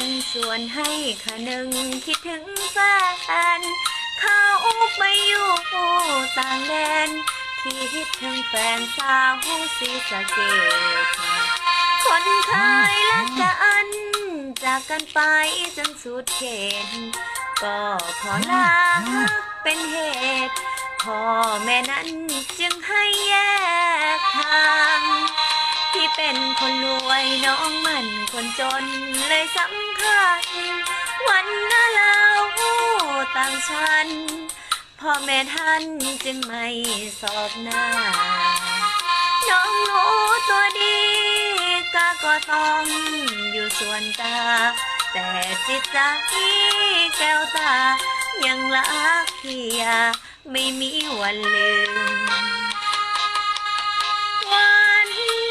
วนส่วนให้ขนึงคิดถึงแฟนเขาไปอยู่ต่างแดน คิดถึงแฟนสาวสีสะเกตคนเคยรักกันจากกันไปจนสุดเขตก็ขอลาเป็นเหตุพ่อแม่นั้นจึงให้แยกทาง ที่เป็นคนรวยน้องมันคนจนเลยสำ วันนาเราต่างชันพ่อแม่ท่านจึงไม่สอบหน้า น้องรู้ตัวดีกาก็ต้องอยู่ส่วนตา แต่จิตใจแก้วตา ยังรักพี่ยาไม่มีวันลืม